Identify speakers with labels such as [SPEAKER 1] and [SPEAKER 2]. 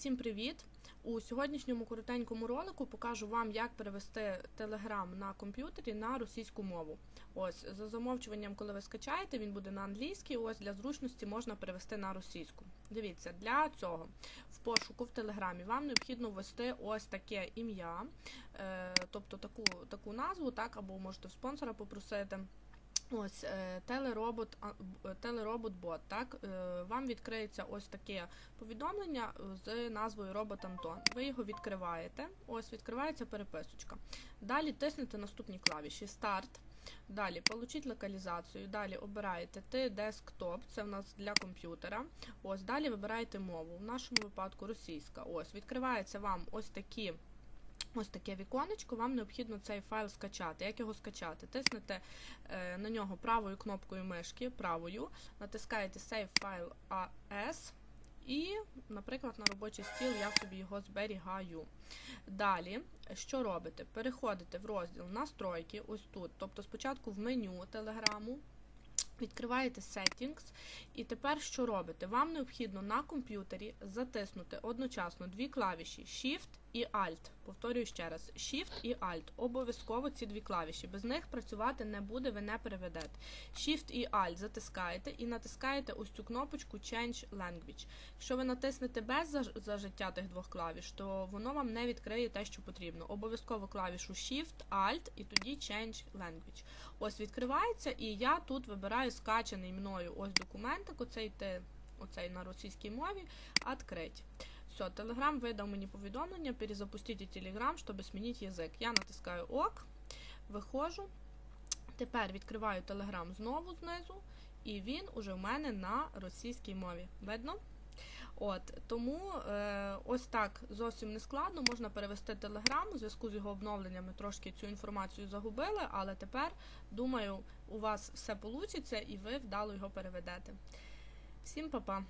[SPEAKER 1] Всім привіт! У сьогоднішньому коротенькому ролику покажу вам, як перевести Telegram на комп'ютері на російську мову. Ось за замовчуванням, коли ви скачаєте, він буде на англійській. Ось для зручності можна перевести на російську. Дивіться, для цього в пошуку в Телеграмі вам необхідно ввести ось таке ім'я, е, тобто таку, таку назву, так, або можете в спонсора попросити. Ось е, телеробот, е, телеробот бот. Так Е, вам відкриється ось таке повідомлення з назвою Робот Антон. Ви його відкриваєте. Ось відкривається переписочка. Далі тиснете наступні клавіші Старт. Далі получить локалізацію. Далі обираєте ти десктоп, це в нас для комп'ютера. Ось далі вибираєте мову. В нашому випадку російська. Ось відкривається вам ось такі. Ось таке віконечко, вам необхідно цей файл скачати. Як його скачати? Тиснете е, на нього правою кнопкою мишки, правою, натискаєте Save File AS і, наприклад, на робочий стіл я собі його зберігаю. Далі, що робите? Переходите в розділ Настройки, ось тут. Тобто спочатку в меню Телеграму. Відкриваєте Settings, і тепер що робите? Вам необхідно на комп'ютері затиснути одночасно дві клавіші Shift і Alt. Повторюю ще раз: Shift і Alt. Обов'язково ці дві клавіші. Без них працювати не буде, ви не переведете. Shift і Alt затискаєте і натискаєте ось цю кнопочку Change Language. Якщо ви натиснете без заж- зажиття тих двох клавіш, то воно вам не відкриє те, що потрібно. Обов'язково клавішу Shift, Alt і тоді Change Language. Ось відкривається, і я тут вибираю скачаний мною ось документик, оцей, те, оцей на російській мові, відкрить. Все, Телеграм видав мені повідомлення, перезапустіть Телеграм, щоб змінити язик. Я натискаю ОК, виходжу. Тепер відкриваю Телеграм знову знизу, і він уже в мене на російській мові. Видно? От тому е, ось так зовсім не складно. Можна перевести Телеграм. У зв'язку з його обновленнями трошки цю інформацію загубили, але тепер думаю, у вас все вийде і ви вдало його переведете. Всім па-па!